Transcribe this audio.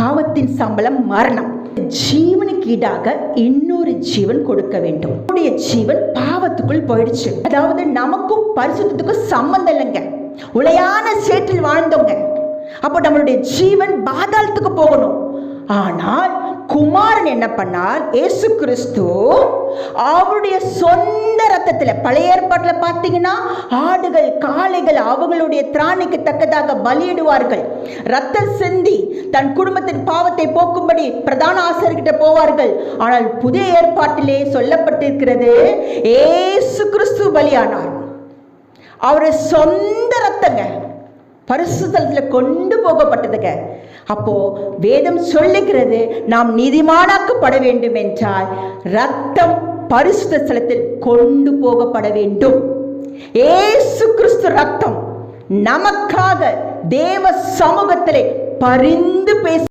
பாவத்தின் சம்பளம் மரணம். ஜீவனுக்கு ஈடாக இன்னொரு ஜீவன் கொடுக்க வேண்டும். நம்முடைய ஜீவன் பாவத்துக்குள் போயிடுச்சு. அதாவது நமக்கும் பரிசுத்துக்கும் சம்பந்தம் இல்லைங்க. உளையான சேற்றில் வாழ்ந்தவங்க. அப்போ நம்மளுடைய ஜீவன் பாதாளத்துக்கு போகணும். ஆனால் குமாரன் என்ன பண்ணார்? இயேசு கிறிஸ்து அவருடைய சொந்த ரத்தத்தில் பழைய ஏற்பாட்டில் பார்த்தீங்கன்னா ஆடுகள் காளைகள் அவங்களுடைய திராணிக்கு தக்கதாக பலியிடுவார்கள். ரத்தம் சிந்தி தன் குடும்பத்தின் பாவத்தை போக்கும்படி பிரதான ஆசிரியர்கிட்ட போவார்கள். ஆனால் புதிய ஏற்பாட்டிலே சொல்லப்பட்டிருக்கிறது ஏசு கிறிஸ்து பலியானார். அவருடைய சொந்த ரத்தங்க பரிசுத்தலத்தில் கொண்டு போகப்பட்டதுங்க அப்போ வேதம் சொல்லுகிறது நாம் நீதிமானாக்கப்பட வேண்டும் என்றால் ரத்தம் பரிசுத்த ஸ்தலத்தில் கொண்டு போகப்பட வேண்டும். ஏசு கிறிஸ்து ரத்தம் நமக்காக தேவ சமூகத்திலே பரிந்து பேச